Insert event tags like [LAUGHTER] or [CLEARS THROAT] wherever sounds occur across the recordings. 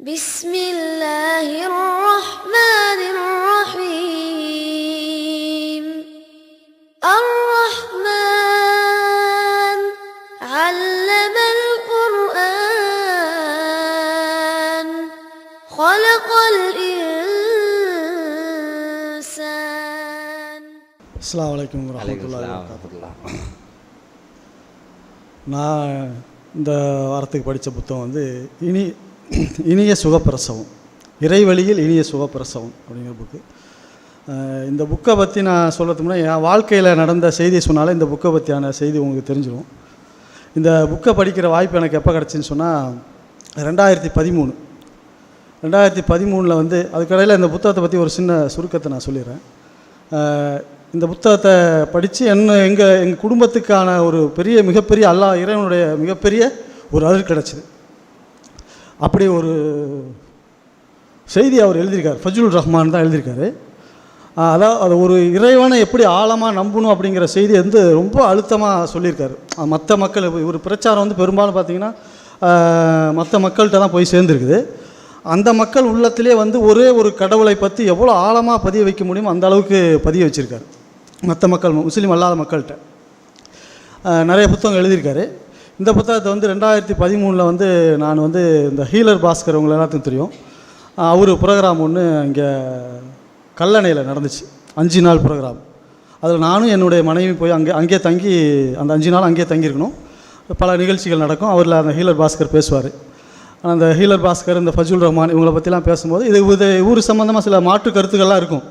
بسم الله الرحمن الرحيم الرحمن علم القرآن خلق الإنسان அஸ்ஸலாமு அலைக்கும் வரமத்துல்லாஹி வபரகாத்துஹு நான் இந்த வாரத்துக்கு படித்த புத்தகம் வந்து இனி [CLEARS THROAT] இனிய சுகப்பிரசவம். இறைவழியில் இனிய சுகப்பிரசவம் அப்படிங்கிற புக்கு இந்த புக்கை பற்றி நான் சொல்கிறதுக்கு முன்னாடி என் வாழ்க்கையில் நடந்த செய்தியை சொன்னாலே இந்த புக்கை பற்றியான செய்தி உங்களுக்கு தெரிஞ்சிடும் இந்த புக்கை படிக்கிற வாய்ப்பு எனக்கு எப்போ கிடச்சின்னு சொன்னால் ரெண்டாயிரத்தி பதிமூணு. ரெண்டாயிரத்தி பதிமூணில் வந்து அதுக்கடையில் இந்த புத்தகத்தை பற்றி ஒரு சின்ன சுருக்கத்தை நான் சொல்லிடுறேன். இந்த புத்தகத்தை படித்து என்ன எங்கள் எங்கள் குடும்பத்துக்கான ஒரு பெரிய மிகப்பெரிய அல்லாஹ் இறைவனுடைய மிகப்பெரிய ஒரு அருள் கிடச்சிது. அப்படி ஒரு செய்தி அவர் எழுதியிருக்கார். ஃபஜுல் ரஹ்மான் தான் எழுதியிருக்காரு. அதாவது அது ஒரு இறைவனை எப்படி ஆழமாக நம்பணும் அப்படிங்கிற செய்தி வந்து ரொம்ப அழுத்தமாக சொல்லியிருக்காரு. மற்ற மக்கள் இவர் பிரச்சாரம் வந்து பெரும்பாலும் பார்த்தீங்கன்னா மற்ற மக்கள்கிட்ட தான் போய் சேர்ந்துருக்குது. அந்த மக்கள் உள்ளத்திலே வந்து ஒரே ஒரு கடவுளை பற்றி எவ்வளோ ஆழமாக பதிய வைக்க முடியுமோ அந்த அளவுக்கு பதிய வச்சுருக்காரு. மற்ற மக்கள் முஸ்லீம் அல்லாத மக்கள்கிட்ட. நிறைய புத்தகம் எழுதியிருக்காரு. இந்த புத்தகத்தை வந்து ரெண்டாயிரத்தி பதிமூணில் வந்து நான் வந்து இந்த ஹீலர் பாஸ்கர் உங்களை எல்லாத்துக்கும் தெரியும். அவர் ப்ரோக்ராம் ஒன்று இங்கே கல்லணையில் நடந்துச்சு. அஞ்சு நாள் ப்ரோக்ராம். அதில் நானும் என்னுடைய மனைவி போய் அங்கே அங்கேயே தங்கி அந்த அஞ்சு நாள் அங்கேயே தங்கியிருக்கணும். பல நிகழ்ச்சிகள் நடக்கும். அவரில் அந்த ஹீலர் பாஸ்கர் பேசுவார். அந்த ஹீலர் பாஸ்கர் இந்த ஃபஜுல் ரஹ்மான் இவங்களை பற்றிலாம் பேசும்போது இது இது ஊர் சம்மந்தமாக சில மாற்று கருத்துக்கள்லாம் இருக்கும்.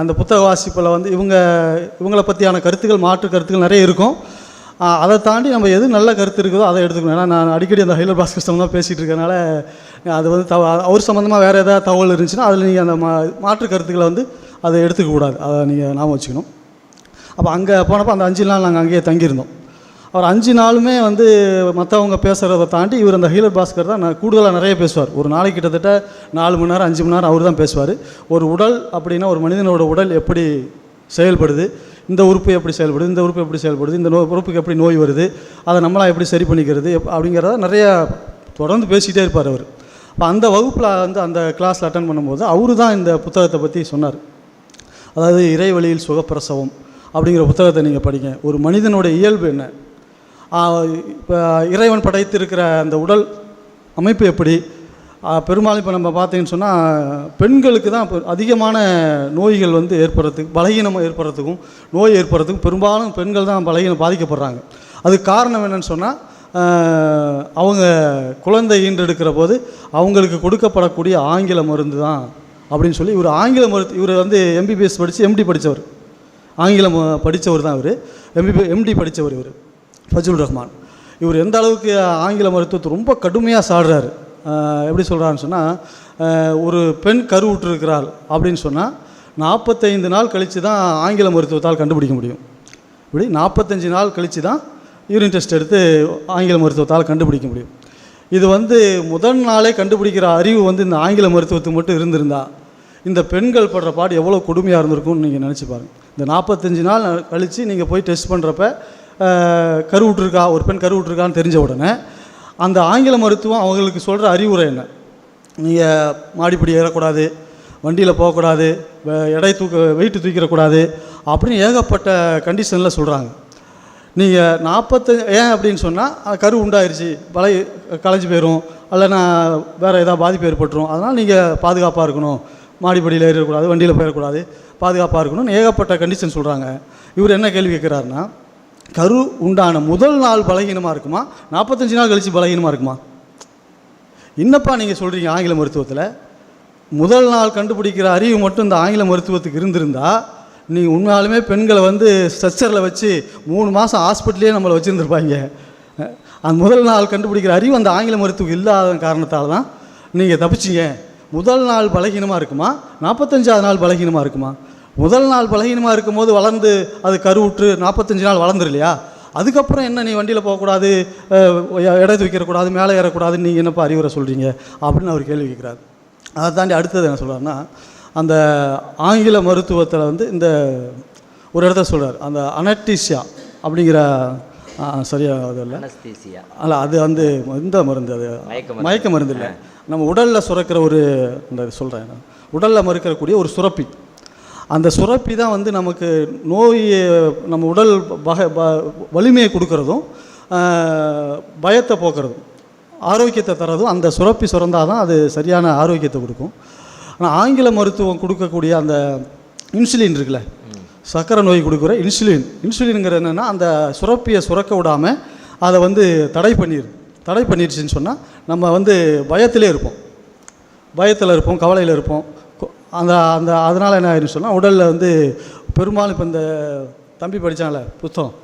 அந்த புத்தக வாசிப்பில் வந்து இவங்க இவங்களை பற்றியான கருத்துக்கள் மாற்று கருத்துக்கள் நிறைய இருக்கும். அதை தாண்டி நம்ம எது நல்ல கருத்து இருக்குதோ அதை எடுத்துக்கணும். ஏன்னா நான் அடிக்கடி அந்த ஹைலர் பாஸ்கர் சம்மந்தமாக பேசிகிட்டு இருக்கனால அது வந்து தவ அவர் சம்மந்தமாக வேறு ஏதாவது தகவல் இருந்துச்சுன்னா அதில் நீங்கள் அந்த மா மாற்று கருத்துக்களை வந்து அதை எடுத்துக்க கூடாது. அதை நீங்கள் ஞாபகம் வச்சுக்கணும். அப்போ அங்கே போனப்போ அந்த அஞ்சு நாள் நாங்கள் அங்கேயே தங்கியிருந்தோம். அவர் அஞ்சு நாளுமே வந்து மற்றவங்க பேசுகிறத தாண்டி இவர் அந்த ஹீலர் பாஸ்கர் தான் நான் கூடுதலாக நிறைய பேசுவார். ஒரு நாளைக்கு கிட்டத்தட்ட நாலு மணி நேரம் அஞ்சு மணி நேரம் அவர் தான் பேசுவார். ஒரு உடல் அப்படின்னா ஒரு மனிதனோட உடல் எப்படி செயல்படுது இந்த உறுப்பு எப்படி செயல்படுது இந்த உறுப்பு எப்படி செயல்படுது இந்த நோய் உறுப்புக்கு எப்படி நோய் வருது அதை நம்மளாக எப்படி சரி பண்ணிக்கிறது எப் அப்படிங்கிறத நிறைய தொடர்ந்து பேசிகிட்டே இருப்பார் அவர். அப்போ அந்த வகுப்பில் வந்து அந்த கிளாஸில் அட்டன் பண்ணும்போது அவரு தான் இந்த புத்தகத்தை பற்றி சொன்னார். அதாவது இறைவழியில் சுகப்பிரசவம் அப்படிங்கிற புத்தகத்தை நீங்கள் படிங்க. ஒரு மனிதனுடைய இயல்பு என்ன? இப்போ இறைவன் படைத்திருக்கிற அந்த உடல் அமைப்பு எப்படி? பெரும்பாலும் இப்போ நம்ம பார்த்தீங்கன்னு சொன்னால் பெண்களுக்கு தான் இப்போ அதிகமான நோய்கள் வந்து ஏற்படுறதுக்கு பலகீனம் ஏற்படுறதுக்கும் நோய் ஏற்படுறதுக்கும் பெரும்பாலும் பெண்கள் தான் பலகீனம் பாதிக்கப்படுறாங்க. அதுக்கு காரணம் என்னென்னு சொன்னால் அவங்க குழந்தை ஈன்றெடுக்கிற போது அவங்களுக்கு கொடுக்கப்படக்கூடிய ஆங்கில மருந்து தான் அப்படின்னு சொல்லி இவர் ஆங்கில மருத்து இவர் வந்து எம்பிபிஎஸ் படித்து எம்டி படித்தவர் ஆங்கிலம் படித்தவர் தான் இவர். எம்பிபி எம்டி படித்தவர் இவர். ஃபஜுல் ரஹ்மான். இவர் எந்த அளவுக்கு ஆங்கில மருத்துவத்தை ரொம்ப கடுமையாக சாடுறாரு. எப்படி சொல்கிறான்னு சொன்னால் ஒரு பெண் கருவுற்றிருக்கிறாள் அப்படின்னு சொன்னால் நாற்பத்தைந்து நாள் கழித்து தான் ஆங்கில மருத்துவத்தால் கண்டுபிடிக்க முடியும். இப்படி நாற்பத்தஞ்சு நாள் கழித்து தான் யூரின் டெஸ்ட் எடுத்து ஆங்கில மருத்துவத்தால் கண்டுபிடிக்க முடியும். இது வந்து முதல் நாளே கண்டுபிடிக்கிற அறிவு வந்து இந்த ஆங்கில மருத்துவத்துக்கு மட்டும் இருந்திருந்தா இந்த பெண்கள் படுற பாடு எவ்வளோ கொடுமையாக இருந்திருக்கும்னு நீங்கள் நினச்சி பாருங்க. இந்த நாற்பத்தஞ்சு நாள் கழித்து நீங்கள் போய் டெஸ்ட் பண்ணுறப்ப கருவுட்ருக்கா ஒரு பெண் கருவுட்ருக்கான்னு தெரிஞ்ச உடனே அந்த ஆங்கில மருத்துவம் அவங்களுக்கு சொல்கிற அறிவுரை என்ன? நீங்கள் மாடிப்படி ஏறக்கூடாது வண்டியில் போகக்கூடாது எடை தூக்க வெயிட்டு தூக்கிடக்கூடாது அப்படின்னு ஏகப்பட்ட கண்டிஷனில் சொல்கிறாங்க நீங்கள் நாற்பத்து ஏன் அப்படின்னு சொன்னால் கரு உண்டாயிருச்சு வலை களைஞ்சு போயிடும் இல்லைன்னா வேறு ஏதாவது பாதிப்பு ஏற்பட்டுரும். அதனால் நீங்கள் பாதுகாப்பாக இருக்கணும். மாடிப்படியில் ஏறக்கூடாது வண்டியில் போயிடக்கூடாது பாதுகாப்பாக இருக்கணும்னு ஏகப்பட்ட கண்டிஷன் சொல்கிறாங்க இவர் என்ன கேள்வி கேட்குறாருன்னா கரு உண்டான முதல் நாள் பலகீனமாக இருக்குமா? நாற்பத்தஞ்சு நாள் கழித்து பலகீனமாக இருக்குமா? என்னப்பா நீங்கள் சொல்கிறீங்க ஆங்கில மருத்துவத்தில் முதல் நாள் கண்டுபிடிக்கிற அறிவு மட்டும் இந்த ஆங்கில மருத்துவத்துக்கு இருந்திருந்தா நீங்கள் உண்மையாலுமே பெண்களை வந்து ஸ்ட்ரெச்சரில் வச்சு மூணு மாதம் ஹாஸ்பிட்டலே நம்மளை வச்சுருந்துருப்பாங்க. அந்த முதல் நாள் கண்டுபிடிக்கிற அறிவு அந்த ஆங்கில மருத்துவம் இல்லாத காரணத்தால் தான் நீங்கள் தப்பிச்சிங்க. முதல் நாள் பலகீனமாக இருக்குமா? நாற்பத்தஞ்சாவது நாள் பலகீனமாக இருக்குமா? முதல் நாள் பலகீனமாக இருக்கும்போது வளர்ந்து அது கருவுற்று நாற்பத்தஞ்சு நாள் வளர்ந்துரு இல்லையா? அதுக்கப்புறம் என்ன நீ வண்டியில் போகக்கூடாது அஹ், எடை தூக்கிடக்கூடாது மேலே ஏறக்கூடாதுன்னு நீங்கள் என்னப்பா அறிவுரை சொல்கிறீங்க அப்படின்னு அவர் கேள்வி கேட்குறாரு. அதை தாண்டி அடுத்தது என்ன சொல்கிறாருன்னா அந்த ஆங்கில மருத்துவத்தில் வந்து இந்த ஒரு இடத்த சொல்றார். அந்த அனட்டிஷியா அப்படிங்கிற ஆ, சரியா அது இல்லை. அல்ல அது வந்து இந்த மருந்து அது? மயக்க மருந்து. மயக்க மருந்து இல்லை. நம்ம உடலில் சுரக்கிற ஒரு இந்த சொல்கிறேன் உடலில் மறுக்கக்கூடிய ஒரு சுரப்பி. அந்த சுரப்பி தான் வந்து நமக்கு நோய் நம்ம உடல் வகை ப- வலிமையை கொடுக்கறதும் பயத்தை போக்குறதும் ஆரோக்கியத்தை தரதும் அந்த சுரப்பி சுரந்தால் தான் அது சரியான ஆரோக்கியத்தை கொடுக்கும். ஆனால் ஆங்கில மருத்துவம் கொடுக்கக்கூடிய அந்த இன்சுலின் இருக்குல்ல சர்க்கரை நோய் கொடுக்குற இன்சுலின். இன்சுலினுங்கிற என்னென்னா அந்த சுரப்பியை சுரக்க விடாமல் அதை வந்து தடை பண்ணிடு தடை பண்ணிடுச்சின்னு சொன்னால் நம்ம வந்து பயத்திலே இருப்போம். பயத்தில் இருப்போம் கவலையில் இருப்போம். அந்த அந்த அதனால் என்ன ஆயிடுன்னு சொன்னால் உடலில் வந்து பெரும்பாலும் இப்போ இந்த தம்பி படித்தாங்களே புத்தகம்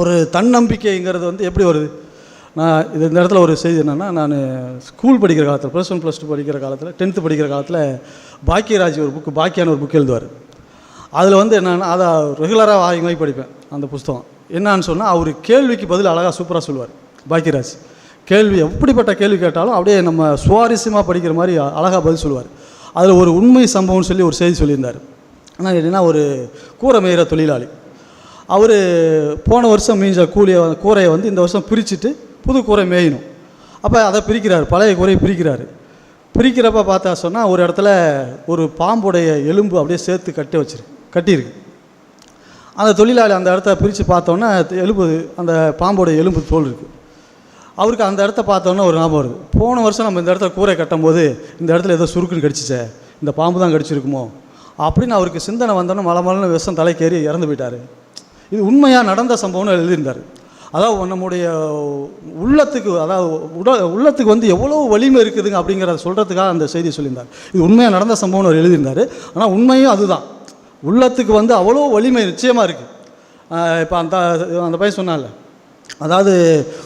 ஒரு தன்னம்பிக்கைங்கிறது வந்து எப்படி வருது? நான் இது இந்த இடத்துல ஒரு செய்தி என்னென்னா நான் ஸ்கூல் படிக்கிற காலத்தில் ப்ளஸ் ஒன் ப்ளஸ் டூ படிக்கிற காலத்தில் டென்த்து படிக்கிற காலத்தில் பாக்கியராஜ் ஒரு புக்கு பாக்கியான ஒரு புக் எழுதுவார். அதில் வந்து என்னென்னா அதை ரெகுலராக வாங்கி வாங்கி படிப்பேன் அந்த புஸ்தகம் என்னான்னு சொன்னால் அவர் கேள்விக்கு பதில் அழகாக சூப்பராக சொல்லுவார் பாக்கியராஜ். கேள்வி எப்படிப்பட்ட கேள்வி கேட்டாலும் அப்படியே நம்ம சுவாரஸ்யமாக படிக்கிற மாதிரி அழகாக பதில் சொல்லுவார். அதில் ஒரு உண்மை சம்பவம்னு சொல்லி ஒரு செய்தி சொல்லியிருந்தார். ஆனால் என்னென்னா ஒரு கூரை மேயிற தொழிலாளி. அவர் போன வருஷம் மீஞ்ச கூலியை கூரையை வந்து இந்த வருஷம் பிரிச்சுட்டு புது கூரை மேயணும். அப்போ அதை பிரிக்கிறார் பழைய கூரையை பிரிக்கிறாரு. பிரிக்கிறப்ப பார்த்தா சொன்னால் ஒரு இடத்துல ஒரு பாம்புடைய எலும்பு அப்படியே சேர்த்து கட்டி வச்சிருக்கு கட்டியிருக்கு. அந்த தொழிலாளி அந்த இடத்த பிரித்து பார்த்தோன்னா எலும்பு அந்த பாம்புடைய எலும்பு தோல் இருக்குது அவருக்கு அந்த இடத்த பார்த்தோன்னே ஒரு ஞாபகம் வருது. போன வருஷம் நம்ம இந்த இடத்துல கூரை கட்டும்போது இந்த இடத்துல ஏதோ சுருக்குன்னு கடிச்சிச்சே. இந்த பாம்பு தான் கடிச்சிருக்குமோ? அப்படின்னு அவருக்கு சிந்தனை வந்தோன்னே மலை மலைன்னு விஷம் தலைக்கேறி இறந்து போயிட்டார். இது உண்மையாக நடந்த சம்பவம்னு எழுதியிருந்தார். அதாவது நம்முடைய உள்ளத்துக்கு அதாவது உடல் உள்ளத்துக்கு வந்து எவ்வளோ வலிமை இருக்குதுங்க அப்படிங்கிறத சொல்கிறதுக்காக அந்த செய்தி சொல்லியிருந்தார். இது உண்மையாக நடந்த சம்பவம்னு அவர் எழுதியிருந்தார். ஆனால் உண்மையும் அதுதான். உள்ளத்துக்கு வந்து அவ்வளோ வலிமை நிச்சயமாக இருக்குது இப்போ அந்த அந்த பையன் சொன்னால அதாவது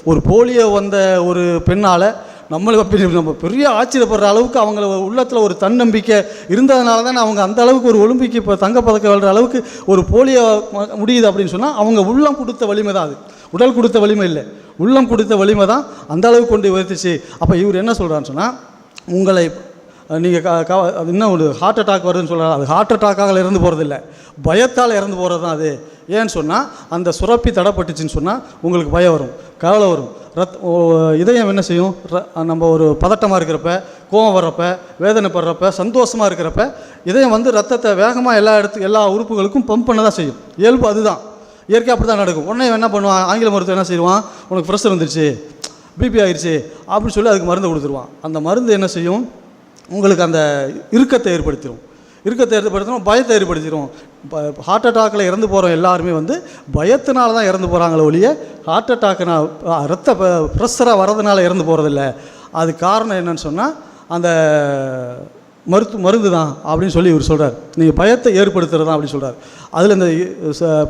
ஒரு போலியோ வந்த ஒரு பெண்ணால் நம்மளுக்கு நம்ம பெரிய ஆச்சரியப்படுற அளவுக்கு அவங்கள உள்ளத்தில் ஒரு தன்னம்பிக்கை இருந்ததுனால தான் அவங்க அந்த அளவுக்கு ஒரு ஒலிம்பிக் இப்போ தங்கப்பதக்கம் வெல்ற அளவுக்கு ஒரு போலியோ முடியுது அப்படின்னு சொன்னால் அவங்க உள்ளம் கொடுத்த வலிமை தான் அது. உடல் கொடுத்த வலிமை இல்லை. உள்ளம் கொடுத்த வலிமை தான் அந்த அளவுக்கு கொண்டு உயர்த்துச்சு. அப்போ இவர் என்ன சொல்கிறான்னு சொன்னால் உங்களை நீங்கள் க க அது இன்னும் ஒரு ஹார்ட் அட்டாக் வருதுன்னு சொல்கிறாங்க அது ஹார்ட் அட்டாக்காக இறந்து போகிறதில்ல பயத்தால் இறந்து போகிறது தான் அது. ஏன்னு சொன்னால் அந்த சுரப்பி தடைப்பட்டுச்சுன்னு சொன்னால் உங்களுக்கு பயம் வரும் கவலை வரும். ரத் ஓ, இதயம் என்ன செய்யும்? ர- நம்ம ஒரு பதட்டமாக இருக்கிறப்ப கோவம் வர்றப்ப வேதனை படுறப்ப சந்தோஷமாக இருக்கிறப்ப இதயம் வந்து ரத்தத்தை வேகமாக எல்லா இடத்து எல்லா உறுப்புகளுக்கும் பம்ப் பண்ண தான் செய்யும். இயல்பு அதுதான். இயற்கை அப்படி தான் நடக்கும். உடனே என்ன பண்ணுவான்? ஆங்கில மருத்துவம் என்ன செய்வான்? உனக்கு ப்ரெஷர் வந்துருச்சு பிபி ஆயிடுச்சு அப்படின்னு சொல்லி அதுக்கு மருந்து கொடுத்துருவான். அந்த மருந்து என்ன செய்யும்? உங்களுக்கு அந்த இறுக்கத்தை ஏற்படுத்திடும் இருக்கத்தை ஏற்படுத்தணும் பயத்தை ஏற்படுத்திடும் இப்போ ஹார்ட் அட்டாக்கில் இறந்து போகிறோம் எல்லாருமே வந்து பயத்தினால தான் இறந்து போகிறாங்களே ஒழிய ஹார்ட் அட்டாக்குனா ரத்த ப்ரெஷராக வரதுனால இறந்து போகிறதில்ல அது காரணம் என்னன்னு சொன்னால் அந்த மருத்து மருந்து தான் அப்படின்னு சொல்லி இவர் சொல்கிறார் நீங்கள் பயத்தை ஏற்படுத்துறது தான் அப்படின்னு சொல்கிறார் அதில் இந்த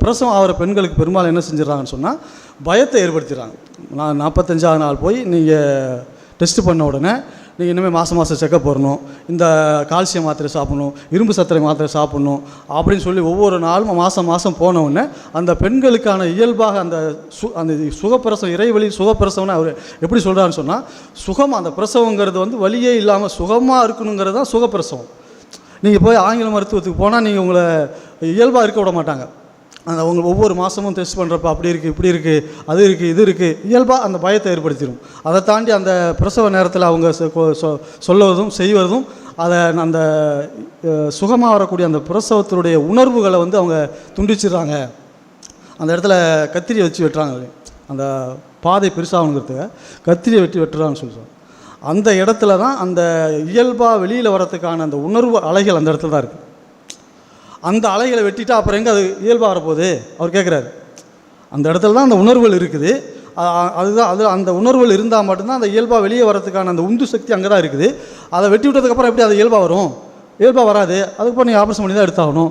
பிரசவம் ஆகிற பெண்களுக்கு பெரும்பாலும் என்ன செஞ்சிடறாங்கன்னு சொன்னால் பயத்தை ஏற்படுத்திடுறாங்க. நான் நாற்பத்தஞ்சாவது நாள் போய் நீங்கள் டெஸ்ட் பண்ண உடனே நீங்கள் இனிமேல் மாதம் மாதம் செக்கப் போடணும். இந்த கால்சியம் மாத்திரை சாப்பிடணும் இரும்பு சத்திரை மாத்திரை சாப்பிடணும் அப்படின்னு சொல்லி ஒவ்வொரு நாளும் மாதம் மாதம் போனவுடனே அந்த பெண்களுக்கான இயல்பாக அந்த சு அந்த சுகப்பிரசவம் இறைவழி சுகப்பிரசவம்னு அவர் எப்படி சொல்கிறாருன்னு சொன்னால் சுகம் அந்த பிரசவங்கிறது வந்து வழியே இல்லாமல் சுகமாக இருக்கணுங்கிறது தான் சுகப்பிரசவம். நீங்கள் போய் ஆங்கில மருத்துவத்துக்கு போனால் நீங்கள் உங்களை இயல்பாக இருக்க விட மாட்டாங்க. அந்த அவங்க ஒவ்வொரு மாதமும் டெஸ்ட் பண்ணுறப்ப அப்படி இருக்குது இப்படி இருக்குது அது இருக்குது இது இருக்குது இயல்பாக அந்த பயத்தை ஏற்படுத்திடும் அதை தாண்டி அந்த பிரசவ நேரத்தில் அவங்க சொ- கொ- சொ- சொல்லுவதும் செய்வதும் அதை அந்த சுகமாக வரக்கூடிய அந்த பிரசவத்தினுடைய உணர்வுகளை வந்து அவங்க துண்டிச்சிடுறாங்க. அந்த இடத்துல கத்திரியை வச்சு வெட்டுறாங்க அந்த பாதை பெருசாகணுங்கிறதுக்கு கத்திரியை வெட்டி வெட்டுறான்னு சொல்லுவாங்க அந்த இடத்துல தான் அந்த இயல்பாக வெளியில் வரத்துக்கான அந்த உணர்வு அலைகள் அந்த இடத்துல தான் இருக்குது அந்த அலைகளை வெட்டிட்டா அப்புறம் எங்கே அது இயல்பாக வரப்போகுது? அவர் கேட்குறாரு அந்த இடத்துல தான் அந்த உணர்வுகள் இருக்குது. அதுதான் அது அந்த உணர்வுகள் இருந்தால் மட்டும்தான் அந்த இயல்பாக வெளியே வரதுக்கான அந்த உந்து சக்தி அங்கே தான் இருக்குது. அதை வெட்டி விட்டதுக்கப்புறம் எப்படி அது இயல்பாக வரும்? இயல்பாக வராது. அதுக்கப்புறம் நீங்கள் ஆப்ரேஷன் பண்ணி தான் எடுத்தாகணும்.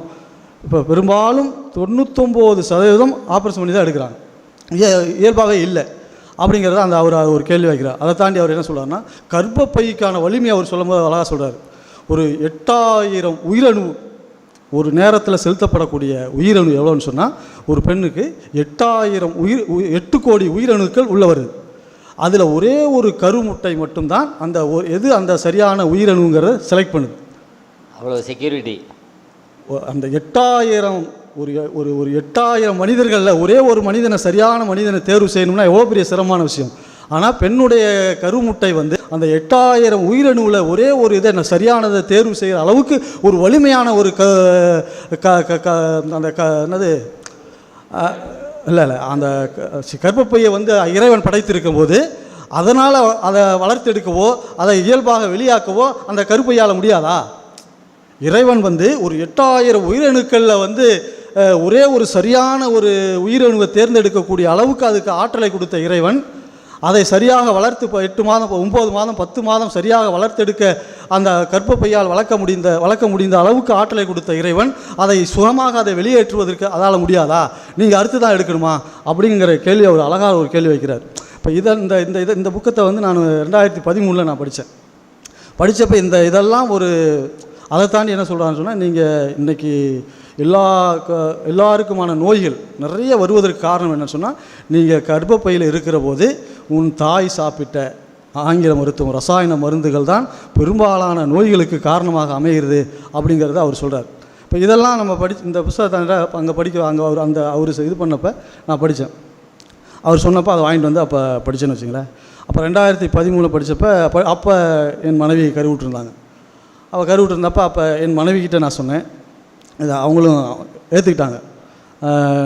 இப்போ பெரும்பாலும் தொண்ணூத்தொம்பது சதவீதம் ஆப்ரேஷன் பண்ணி தான் எடுக்கிறாங்க. இயல்பாகவே இல்லை. அப்படிங்கிறத அந்த அவர் ஒரு கேள்வி வைக்கிறார். அதை தாண்டி அவர் என்ன சொல்கிறாருன்னா கர்ப்பப்பைக்கான வலிமை அவர் சொல்லும்போது அழகாக சொல்கிறார் ஒரு எட்டாயிரம் உயிரணு ஒரு நேரத்தில் செலுத்தப்படக்கூடிய உயிரணு எவ்வளோன்னு சொன்னால் ஒரு பெண்ணுக்கு எட்டாயிரம் உயிர் உயி- எட்டு கோடி உயிரணுக்கள் உள்ள வருது. அதில் ஒரே ஒரு கருமுட்டை மட்டும்தான் அந்த எது அந்த சரியான உயிரணுங்கிறத செலக்ட் பண்ணுது. அவ்வளோ செக்யூரிட்டி அந்த எட்டாயிரம் ஒரு ஒரு ஒரு எட்டாயிரம் மனிதர்களில் ஒரே ஒரு மனிதனை சரியான மனிதனை தேர்வு செய்யணும்னா எவ்வளோ பெரிய சிரமமான விஷயம்? ஆனால் பெண்ணுடைய கருமுட்டை வந்து அந்த எட்டாயிரம் உயிரணுவில் ஒரே ஒரு இதை நான் சரியானதை தேர்வு செய்கிற அளவுக்கு ஒரு வலிமையான ஒரு க க க- க அந்த க என்னது? இல்லை இல்லை. அந்த கர்ப்பப்பையை வந்து இறைவன் படைத்திருக்கும் போது அதனால் அதை வளர்த்தெடுக்கவோ அதை இயல்பாக வெளியாக்கவோ அந்த கருப்பையால் முடியாதா? இறைவன் வந்து ஒரு எட்டாயிரம் உயிரணுக்களில் வந்து ஒரே ஒரு சரியான ஒரு உயிரணுவை தேர்ந்தெடுக்கக்கூடிய அளவுக்கு அதுக்கு ஆற்றலை கொடுத்த இறைவன் அதை சரியாக வளர்த்து இப்போ எட்டு மாதம் இப்போ ஒம்பது மாதம் பத்து மாதம் சரியாக வளர்த்தெடுக்க அந்த கற்பப்பையால் வளர்க்க முடிந்த வளர்க்க முடிந்த அளவுக்கு ஆற்றலை கொடுத்த இறைவன் அதை சுகமாக அதை வெளியேற்றுவதற்கு அதால் முடியாதா? நீங்கள் அறுத்து தான் எடுக்கணுமா? அப்படிங்கிற கேள்வி அவர் அழகாக ஒரு கேள்வி வைக்கிறார். இப்போ இதை இந்த இந்த இதை இந்த புக்கத்தை வந்து நான் ரெண்டாயிரத்தி பதிமூணில் நான் படித்தேன் படித்தப்ப இந்த இதெல்லாம் ஒரு அதை தாண்டி என்ன சொல்கிறான்னு சொன்னால் நீங்கள் இன்றைக்கி எல்லா க- எல்லாருக்குமான நோய்கள் நிறைய வருவதற்கு காரணம் என்ன சொன்னால் நீங்கள் கர்ப்பப்பையில் இருக்கிற போது உன் தாய் சாப்பிட்ட ஆங்கில மருத்துவம் ரசாயன மருந்துகள் தான் பெரும்பாலான நோய்களுக்கு காரணமாக அமைகிறது அப்படிங்கிறத அவர் சொல்கிறார் இப்போ இதெல்லாம் நம்ம படி இந்த புத்தகத்தை அங்கே படிக்க அங்கே அவர் அந்த அவர் இது பண்ணப்போ நான் படித்தேன் அவர் சொன்னப்போ அதை வாங்கிட்டு வந்து அப்போ படித்தேன்னு வச்சுங்களேன். அப்போ ரெண்டாயிரத்தி பதிமூணில் படித்தப்போ அப்போ அப்போ என் மனைவி கருவிட்டுருந்தாங்க. அவள் கருவிட்டுருந்தப்ப அப்போ என் மனைவிக்கிட்ட நான் சொன்னேன். இதை அவங்களும் ஏற்றுக்கிட்டாங்க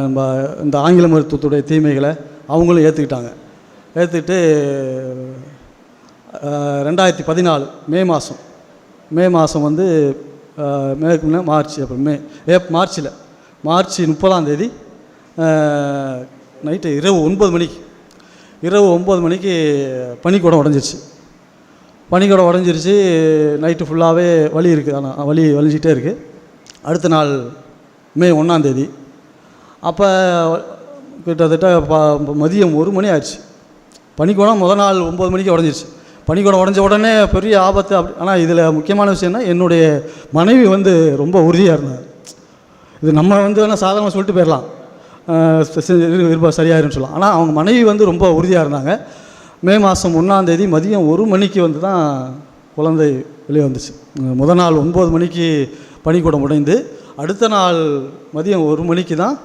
நம்ம இந்த ஆங்கில மருத்துவத்துடைய தீமைகளை அவங்களும் ஏற்றுக்கிட்டாங்க ஏற்றுக்கிட்டு ரெண்டாயிரத்தி பதினாலு மே மாதம் மே மாதம் வந்து மேற்கு மார்ச் அப்புறம் மே ஏப் மார்ச்சில். மார்ச் முப்பதாம் தேதி நைட்டு இரவு ஒன்பது மணிக்கு இரவு ஒம்பது மணிக்கு பனிக்கூடம் உடஞ்சிருச்சு. பனிக்கூடம் உடஞ்சிருச்சு நைட்டு ஃபுல்லாகவே வலி இருக்குது ஆனால் வலி வலிஞ்சிக்கிட்டே இருக்குது அடுத்த நாள் மே ஒன்றாந்தேதி அப்போ கிட்டத்தட்ட ப மதியம் ஒரு மணி ஆயிடுச்சு. பனிக்கூடம் முதல் நாள் ஒம்பது மணிக்கு உடஞ்சிருச்சு. பனிக்கூடம் உடஞ்ச உடனே பெரிய ஆபத்து அப்படி ஆனால் இதில் முக்கியமான விஷயம்னா என்னுடைய மனைவி வந்து ரொம்ப உறுதியாக இருந்தாங்க இது நம்ம வந்து வேணால் சாதாரணமாக சொல்லிட்டு போயிடலாம். இருப்பா சரியாயிருன்னு சொல்லலாம். ஆனால் அவங்க மனைவி வந்து ரொம்ப உறுதியாக இருந்தாங்க. மே மாதம் ஒன்றாந்தேதி மதியம் ஒரு மணிக்கு வந்து தான் குழந்தை வெளியே வந்துச்சு. முதல் நாள் ஒம்பது மணிக்கு பணிக்கூடம் உடைந்து அடுத்த நாள் மதியம் ஒரு மணிக்கு தான்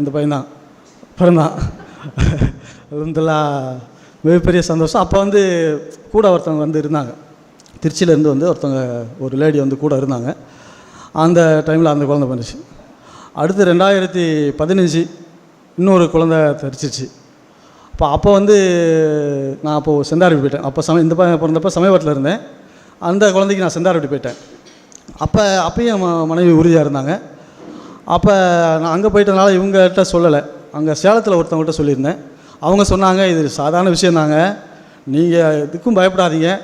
இந்த பையன்தான் பிறந்தான். இருந்தெல்லாம் மிகப்பெரிய சந்தோஷம். அப்போ வந்து கூட ஒருத்தவங்க வந்து இருந்தாங்க. திருச்சியிலேருந்து வந்து ஒருத்தவங்க ஒரு லேடி வந்து கூட இருந்தாங்க. அந்த டைமில் அந்த குழந்த பண்ணுச்சு அடுத்து ரெண்டாயிரத்தி பதினஞ்சு இன்னொரு குழந்த தரிச்சிருச்சு. அப்போ அப்போ வந்து நான் அப்போது செந்தாரப்பட்டி போயிட்டேன். அப்போ சம இந்த பிறந்தப்போ சமயபுரத்தில் இருந்தேன். அந்த குழந்தைக்கு நான் செந்தாரப்பட்டி போயிட்டேன். அப்போ அப்பயும் ம- மனைவி உறுதியாக இருந்தாங்க. அப்போ நான் அங்கே போயிட்டனால இவங்ககிட்ட சொல்லலை. அங்கே சேலத்தில் ஒருத்தவங்கள்ட்ட சொல்லியிருந்தேன். அவங்க சொன்னாங்க இது சாதாரண விஷயந்தாங்க நீங்கள் இதுக்கும் பயப்படாதீங்க.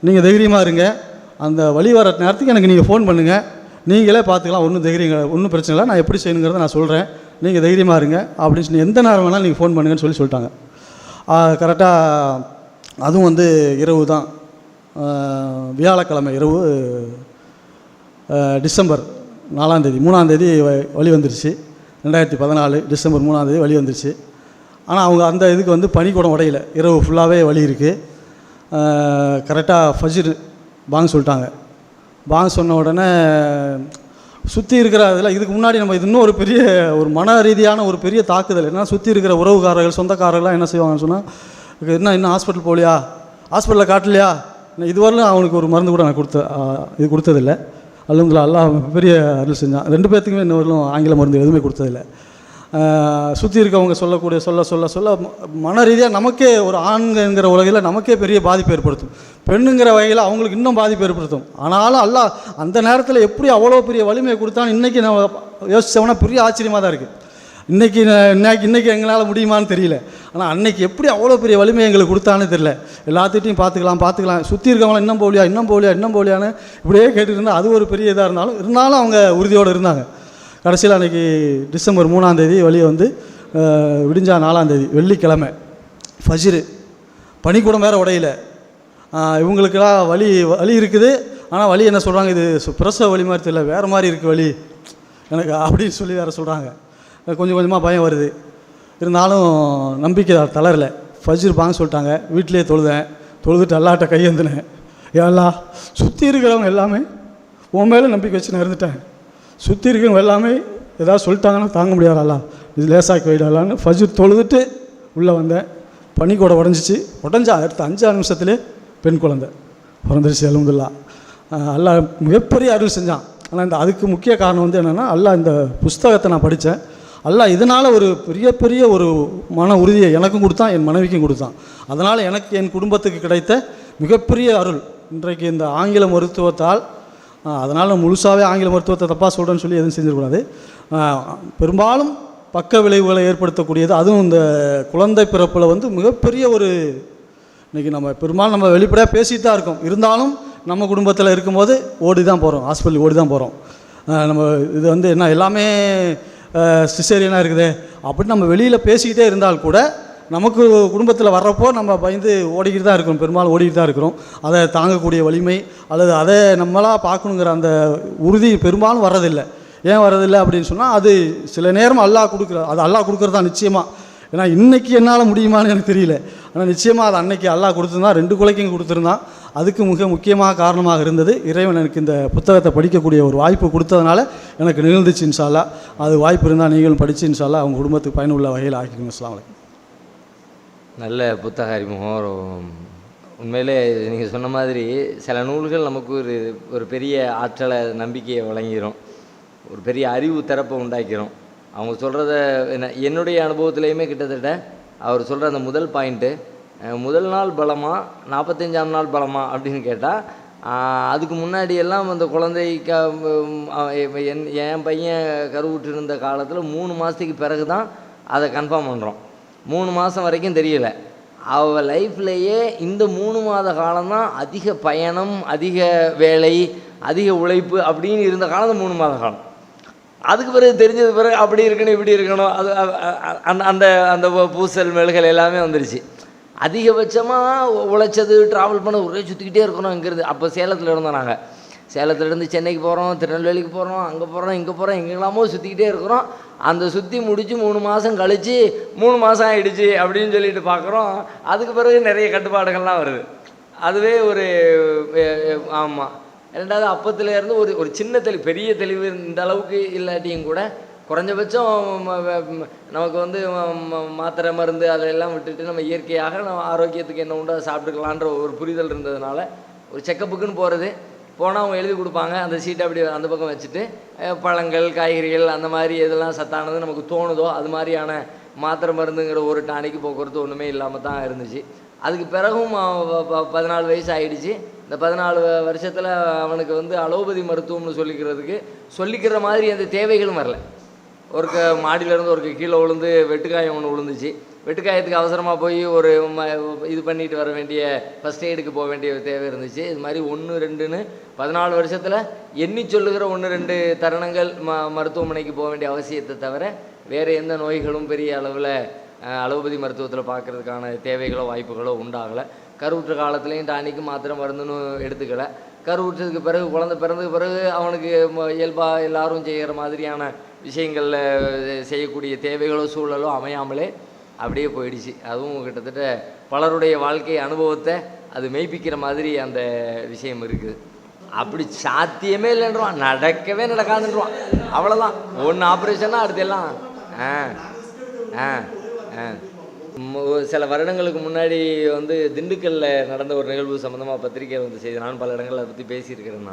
நீங்கள் தைரியமாக இருங்க. அந்த வழி வர நேரத்துக்கு எனக்கு நீங்கள் ஃபோன் பண்ணுங்கள் நீங்களே பார்த்துக்கலாம் ஒன்றும் தைரியங்க ஒன்றும் பிரச்சனை இல்லை. நான் எப்படி செய்யணுங்கிறத நான் சொல்கிறேன் நீங்கள் தைரியமாக இருங்க. அப்படின்னு சொல்லி எந்த நேரம் வேணாலும் நீங்கள் ஃபோன் பண்ணுங்கன்னு சொல்லி சொல்லிட்டாங்க. கரெக்டாக அதுவும் வந்து இரவு தான். வியாழக்கிழமை இரவு டிசம்பர் நாலாந்தேதி மூணாந்தேதி வ- வழி வந்துருச்சு ரெண்டாயிரத்தி பதினாலு டிசம்பர் மூணாந்தேதி வழி வந்துருச்சு ஆனால் அவங்க அந்த இதுக்கு வந்து பனிக்கூடம் உடையல. இரவு ஃபுல்லாகவே வழி இருக்குது கரெக்டாக ஃபஜிர் பாங் சொல்லிட்டாங்க. பாங் சொன்ன உடனே சுற்றி இருக்கிற இதில் இதுக்கு முன்னாடி நம்ம இது இன்னும் ஒரு பெரிய ஒரு மன ரீதியான ஒரு பெரிய தாக்குதல். ஏன்னா சுற்றி இருக்கிற உறவுக்காரர்கள் சொந்தக்காரர்கள்லாம் என்ன செய்வாங்கன்னு சொன்னால் என்ன இன்னும் ஹாஸ்பிட்டல் போகலையா? ஹாஸ்பிட்டலில் காட்டலையா? இன்னும் இதுவரையிலும் அவனுக்கு ஒரு மருந்து கூட நான் கொடுத்த இது கொடுத்ததில்ல. அல்ஹம்துலில்லாஹ் அல்லாஹ் பெரிய அருள் செஞ்சான். ரெண்டு பேர்த்துக்குமே இன்ன வரலும் ஆங்கில மருந்து எதுவுமே கொடுத்ததில்லை. சுற்றி இருக்கவங்க சொல்லக்கூடிய சொல்ல சொல்ல சொல்ல மன ரீதியாக நமக்கே ஒரு ஆண்கிற உலகில் நமக்கே பெரிய பாதிப்பு ஏற்படுத்தும். பெண்ணுங்கிற வகையில் அவங்களுக்கு இன்னும் பாதிப்பு ஏற்படுத்தும். ஆனாலும் அல்லாஹ் அந்த நேரத்தில் எப்படி அவ்வளோ பெரிய வலிமையை கொடுத்தான்னு இன்றைக்கி நம்ம யோசிச்சோம்னா பெரிய ஆச்சரியமாக தான் இருக்குது இன்றைக்கி இன்னைக்கு இன்றைக்கி எங்களால் முடியுமான்னு தெரியல. ஆனால் அன்னைக்கு எப்படி அவ்வளோ பெரிய வலிமை எங்களுக்கு கொடுத்தான்னு தெரியல. எல்லாத்திட்டையும் பார்த்துக்கலாம் பார்த்துக்கலாம். சுற்றி இருக்கவங்களாம் இன்னும் போலியா இன்னும் போலியா இன்னும் போலியான்னு இப்படியே கேட்டுட்டு இருந்தால் அது ஒரு பெரிய இதாக இருந்தாலும் இருந்தாலும் அவங்க உறுதியோடு இருந்தாங்க. கடைசியில் அன்றைக்கி டிசம்பர் மூணாந்தேதி வெளியே வந்து விடிஞ்சா நாலாந்தேதி வெள்ளிக்கிழமை. ஃபஜிரு. பனிக்கூடம் வேறு உடையில. இவங்களுக்கெல்லாம் வலி வலி இருக்குது. ஆனால் வலி என்ன சொல்கிறாங்க இது பிரசவ வலி மாதிரி தெரியல வேறு மாதிரி இருக்குது வலி. எனக்கு அப்படின்னு சொல்லி வேறு சொல்கிறாங்க கொஞ்சம் கொஞ்சமாக பயம் வருது. இருந்தாலும் நம்பிக்கை தளரல. ஃபஜ்ர் பாங்க சொல்லிட்டாங்க. வீட்டிலேயே தொழுதேன். தொழுதுட்டு அல்லாட்ட கையேந்தினேன் ஏல்லா சுற்றி இருக்கிறவங்க எல்லாமே உன் மேலே நம்பிக்கை வச்சு நான் இருந்துட்டேன். சுற்றி இருக்கிறவங்க எல்லாமே ஏதாவது சொல்லிட்டாங்கன்னா தாங்க முடியாதாலா இது லேசாக்கி வைடாலான்னு ஃபஜ்ர் தொழுதுட்டு உள்ளே வந்தேன். பனிக்கூட உடஞ்சிச்சு. உடஞ்சா அடுத்த அஞ்சாறு நிமிஷத்துலேயே பெண் குழந்தை. பிறந்துருச்சு அலமதுல்லா அல்லா மிகப்பெரிய அருள் செஞ்சான். ஆனால் இந்த அதுக்கு முக்கிய காரணம் வந்து என்னென்னா அல்லா இந்த புஸ்தகத்தை நான் படித்தேன். அல்ல இதனால் ஒரு பெரிய பெரிய ஒரு மன உறுதியை எனக்கும் கொடுத்தான் என் மனைவிக்கும் கொடுத்தான். அதனால் எனக்கு என் குடும்பத்துக்கு கிடைத்த மிகப்பெரிய அருள் இன்றைக்கு இந்த ஆங்கில மருத்துவத்தால் அதனால் முழுசாகவே ஆங்கில மருத்துவத்தை தப்பாக சொல்கிறேன்னு சொல்லி எதுவும் செஞ்சிடக்கூடாது. பெரும்பாலும் பக்க விளைவுகளை ஏற்படுத்தக்கூடியது அதுவும் இந்த குழந்தை பிறப்பில் வந்து மிகப்பெரிய ஒரு இன்றைக்கி நம்ம பெரும்பாலும் நம்ம வெளிப்படையாக பேசிட்டு தான் இருக்கோம். இருந்தாலும் நம்ம குடும்பத்தில் இருக்கும்போது ஓடி தான் போகிறோம் ஹாஸ்பிட்டல் ஓடி தான் போகிறோம் நம்ம இது வந்து என்ன எல்லாமே சிசேரியனாக இருக்குது. அப்படின்னு நம்ம வெளியில் பேசிக்கிட்டே இருந்தால் கூட நமக்கு குடும்பத்தில் வர்றப்போ நம்ம பயந்து ஓடிக்கிட்டு தான் இருக்கிறோம். பெரும்பாலும் ஓடிக்கிட்டு தான் இருக்கிறோம். அதை தாங்கக்கூடிய வலிமை அல்லது அதை நம்மளாக பார்க்கணுங்கிற அந்த உறுதி பெரும்பாலும் வர்றதில்லை. ஏன் வர்றதில்லை அப்படின்னு சொன்னால் அது சில நேரம் அல்லாஹ் கொடுக்குற அது அல்லாஹ் கொடுக்குறது தான் நிச்சயமாக ஏன்னா இன்றைக்கி என்னால் முடியுமான்னு எனக்கு தெரியல. ஆனால் நிச்சயமாக அது அன்னைக்கு அல்லாஹ் கொடுத்துருந்தான். ரெண்டு குலைக்கும் கொடுத்துருந்தான். அதுக்கு மிக முக்கியமாக காரணமாக இருந்தது. இறைவன் எனக்கு இந்த புத்தகத்தை படிக்கக்கூடிய ஒரு வாய்ப்பு கொடுத்ததுனால எனக்கு நிகழ்ந்துச்சு இன்ஷால்லா அது வாய்ப்பு இருந்தால் நீங்களும் படித்து இன்ஷால்லா அவங்க குடும்பத்துக்கு பயனுள்ள வகையில் ஆக்கிக்கணும் இஸ்லாம் நல்ல புத்தக அறிமுகம். உண்மையிலே நீங்கள் சொன்ன மாதிரி சில நூல்கள் நமக்கு ஒரு ஒரு பெரிய ஆற்றலை நம்பிக்கையை வழங்கிடும் ஒரு பெரிய அறிவு திறப்பை உண்டாக்கிடும் அவங்க சொல்கிறத என்ன என்னுடைய அனுபவத்துலேயுமே கிட்டத்தட்ட அவர் சொல்கிற அந்த முதல் பாயிண்ட்டு முதல் நாள் பலமா நாற்பத்தஞ்சாம் நாள் பலமா அப்படின்னு கேட்டால் அதுக்கு முன்னாடி எல்லாம் அந்த குழந்தைக்கு என் என் பையன் கருவுற்று இருந்த காலத்தில் மூணு மாதத்துக்கு பிறகு தான் அதை கன்ஃபார்ம் பண்ணுறோம் மூணு மாதம் வரைக்கும் தெரியல. அவள் லைஃப்லேயே இந்த மூணு மாத காலம்தான் அதிக பயணம் அதிக வேலை அதிக உழைப்பு அப்படின்னு இருந்த காலம் இந்த மூணு மாத காலம். அதுக்கு பிறகு தெரிஞ்சது பிறகு அப்படி இருக்கணும் இப்படி இருக்கணும் அது அந்த அந்த அந்த பூசல் மெழுகல் எல்லாமே வந்துருச்சு. அதிகபட்சமாக உழைச்சது ட்ராவல் பண்ண ஒரே சுற்றிக்கிட்டே இருக்கணும் இங்கேருந்து அப்போ சேலத்தில் இருந்தோம் நாங்கள் சேலத்துலேருந்து சென்னைக்கு போகிறோம் திருநெல்வேலிக்கு போகிறோம் அங்கே போகிறோம் இங்கே போகிறோம் எங்கெல்லாமோ சுற்றிக்கிட்டே இருக்கிறோம். அந்த சுற்றி முடித்து மூணு மாதம் கழித்து மூணு மாதம் ஆகிடுச்சு அப்படின்னு சொல்லிட்டு பார்க்குறோம் அதுக்கு பிறகு நிறைய கட்டுப்பாடுகள்லாம் வருது. அதுவே ஒரு ஆமாம் ரெண்டாவது அப்பத்துலேருந்து ஒரு ஒரு சின்ன தெளிவு பெரிய தெளிவு இந்த அளவுக்கு இல்லாட்டியும் கூட குறைஞ்சபட்சம் நமக்கு வந்து மாத்திரை மருந்து அதெல்லாம் விட்டுட்டு நம்ம இயற்கையாக நம்ம ஆரோக்கியத்துக்கு என்ன உண்டோ அதை சாப்பிட்டுக்கலான்ற ஒரு புரிதல் இருந்ததுனால ஒரு செக்கப்புக்குன்னு போகிறது போனால் அவங்க எழுதி கொடுப்பாங்க. அந்த சீட்டை அப்படி அந்த பக்கம் வச்சுட்டு பழங்கள் காய்கறிகள் அந்த மாதிரி எதெல்லாம் சத்தானது நமக்கு தோணுதோ அது மாதிரியான மாத்திரை மருந்துங்கிற ஒரு டானிக்கு போக்குவரத்து ஒன்றுமே இல்லாமல் தான் இருந்துச்சு. அதுக்கு பிறகும் ப- பதினாலு வயசு ஆகிடுச்சு இந்த பதினாலு வருஷத்தில் அவனுக்கு வந்து அலோபதி மருத்துவம்னு சொல்லிக்கிறதுக்கு சொல்லிக்கிற மாதிரி அந்த தேவைகளும் வரல. ஒருக்க மாடியிலேருந்து ஒருக்க கீழே விழுந்து வெட்டுக்காயம் ஒன்று விழுந்துச்சு. வெட்டுக்காயத்துக்கு அவசரமாக போய் ஒரு ம இது பண்ணிட்டு வர வேண்டிய ஃபஸ்ட் எய்டுக்கு போக வேண்டிய தேவை இருந்துச்சு. இது மாதிரி ஒன்று ரெண்டுன்னு பதினாலு வருஷத்தில் எண்ணி சொல்லுகிற ஒன்று ரெண்டு தருணங்கள் ம மருத்துவமனைக்கு போக வேண்டிய அவசியத்தை தவிர வேறு எந்த நோய்களும் பெரிய அளவில் அலோபதி மருத்துவத்தில் பார்க்கறதுக்கான தேவைகளோ வாய்ப்புகளோ உண்டாகலை. கருவுற்ற காலத்துலேயும் டானிக்கு மாத்திரை மருந்துன்னு எடுத்துக்கலை. கருவுற்றதுக்கு பிறகு குழந்தை பிறந்ததுக்கு பிறகு அவனுக்கு இயல்பாக எல்லாரும் செய்கிற மாதிரியான விஷயங்களில் செய்யக்கூடிய தேவைகளோ சூழலோ அமையாமலே அப்படியே போயிடுச்சு. அதுவும் கிட்டத்தட்ட பலருடைய வாழ்க்கை அனுபவத்தை அது மெய்ப்பிக்கிற மாதிரி அந்த விஷயம் இருக்குது. அப்படி சாத்தியமே இல்லைன்றான் நடக்கவே நடக்காதுன்றான் அவ்வளோதான் ஒன்று ஆப்ரேஷன்னா அடுத்து எல்லாம் ஆ ஆ ஆ. சில வருடங்களுக்கு முன்னாடி வந்து திண்டுக்கல்லில் நடந்த ஒரு நிகழ்வு சம்மந்தமாக பத்திரிக்கை வந்து செய்து நான் பல இடங்களில் அதை பற்றி பேசியிருக்கிறேன்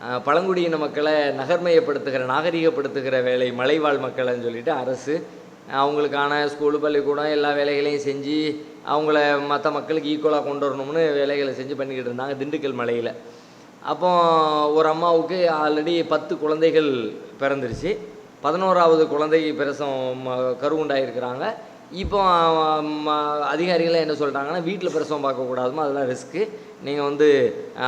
நான். பழங்குடியின மக்களை நகர்மயப்படுத்துகிற நாகரிகப்படுத்துகிற வேலை மலைவாழ் மக்களைன்னு சொல்லிட்டு அரசு அவங்களுக்கான ஸ்கூலு பள்ளிக்கூடம் எல்லா வேலைகளையும் செஞ்சு அவங்கள மற்ற மக்களுக்கு ஈக்குவலாக கொண்டு வரணும்னு வேலைகளை செஞ்சு பண்ணிக்கிட்டு இருந்தாங்க திண்டுக்கல் மலையில். அப்போ ஒரு அம்மாவுக்கு ஆல்ரெடி பத்து குழந்தைகள் பிறந்துருச்சு. பதினோராவது குழந்தை பிரசவம் ம- கருவுண்டாயிருக்கிறாங்க இப்போ ம- அதிகாரிகள் என்ன சொல்லிட்டாங்கன்னா வீட்டில் பிரசவம் பார்க்கக்கூடாதுமா அதெல்லாம் ரிஸ்க்கு நீங்கள் வந்து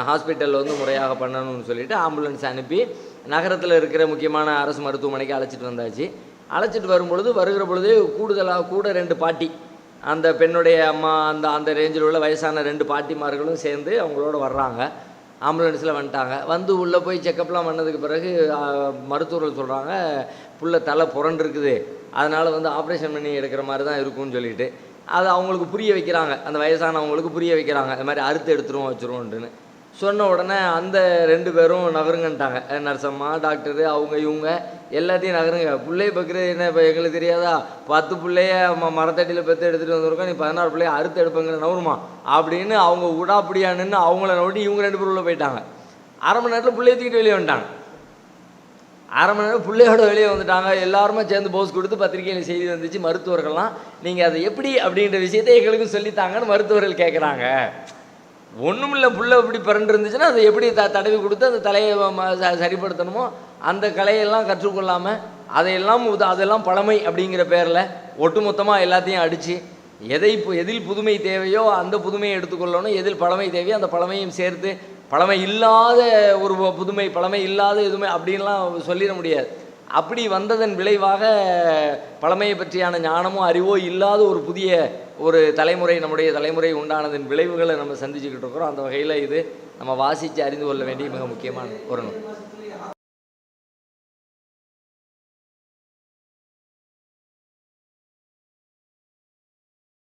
ஹாஸ்பிட்டலில் வந்து முறையாக பண்ணணும்னு சொல்லிட்டு ஆம்புலன்ஸ் அனுப்பி நகரத்தில் இருக்கிற முக்கியமான அரசு மருத்துவமனைக்கு அழைச்சிட்டு வந்தாச்சு. அழைச்சிட்டு வரும்பொழுது வருகிற பொழுது கூடுதலாக கூட ரெண்டு பாட்டி அந்த பெண்ணுடைய அம்மா அந்த அந்த ரேஞ்சில் உள்ள வயசான ரெண்டு பாட்டிமார்களும் சேர்ந்து அவங்களோட வர்றாங்க. ஆம்புலன்ஸில் வந்துட்டாங்க. வந்து உள்ளே போய் செக்கப்லாம் பண்ணதுக்கு பிறகு மருத்துவர்கள் சொல்கிறாங்க புள்ள தலை புரண்டுருக்குது. அதனால் வந்து ஆப்ரேஷன் பண்ணி எடுக்கிற மாதிரி தான் இருக்கும்னு சொல்லிட்டு அதை அவங்களுக்கு புரிய வைக்கிறாங்க. அந்த வயசானவங்களுக்கு புரிய வைக்கிறாங்க. இந்த மாதிரி அறுத்து எடுத்துருவோம் வச்சுருவோன்ட்டுன்னு சொன்ன உடனே அந்த ரெண்டு பேரும் நகருங்கன்ட்டாங்க. நர்சம்மா டாக்டரு அவங்க இவங்க எல்லாத்தையும் நகருங்க. பிள்ளையை பக்கிறது என்ன இப்போ எங்களுக்கு தெரியாதா? பத்து பிள்ளைய மரத்தடியில் பெற்று எடுத்துகிட்டு வந்திருக்கோம். நீ பதினாறு பிள்ளைய அறுத்து எடுப்பங்கிற நவருமா? அப்படின்னு அவங்க உடாப்படியா நின்று அவங்கள நோட்டி இவங்க ரெண்டு பேரும் உள்ளே போயிட்டாங்க. அரை மணி நேரத்தில் பிள்ளைய தூக்கிட்டு வெளியே வந்துட்டாங்க. அரை மணி நேரம் பிள்ளையோட வெளியே வந்துட்டாங்க. எல்லாருமே சேர்ந்து போஸ் கொடுத்து பத்திரிகையில் செய்தி வந்துச்சு. மருத்துவர்கள்லாம் நீங்கள் அதை எப்படி? அப்படின்ற விஷயத்தை எங்களுக்கும் சொல்லித்தாங்கன்னு மருத்துவர்கள் கேட்குறாங்க ஒன்றும் இல்லை புள்ள இப்படி பிறண்டு இருந்துச்சுன்னா அதை எப்படி த தடவி கொடுத்து அந்த தலையை ம- ச- சரிப்படுத்தணுமோ? அந்த கலையெல்லாம் கற்றுக்கொள்ளாமல் அதையெல்லாம் உத- அதெல்லாம் பழமை அப்படிங்கிற பேரில் ஒட்டுமொத்தமாக எல்லாத்தையும் அடித்து எதை இப்போ எதில் புதுமை தேவையோ அந்த புதுமையை எடுத்துக்கொள்ளணும். எதில் பழமை தேவையோ அந்த பழமையும் சேர்த்து பழமை இல்லாத ஒரு புதுமை பழமை இல்லாத எதுவுமே அப்படின்லாம் சொல்லிட முடியாது. அப்படி வந்ததன் விளைவாக பழமையை பற்றியான ஞானமோ அறிவோ இல்லாத ஒரு புதிய ஒரு தலைமுறை நம்முடைய தலைமுறை உண்டானதன் விளைவுகளை நம்ம சந்திச்சுக்கிட்டு இருக்கிறோம். அந்த வகையில் இது நம்ம வாசித்து அறிந்து கொள்ள வேண்டிய மிக முக்கியமான ஒரு நூல்.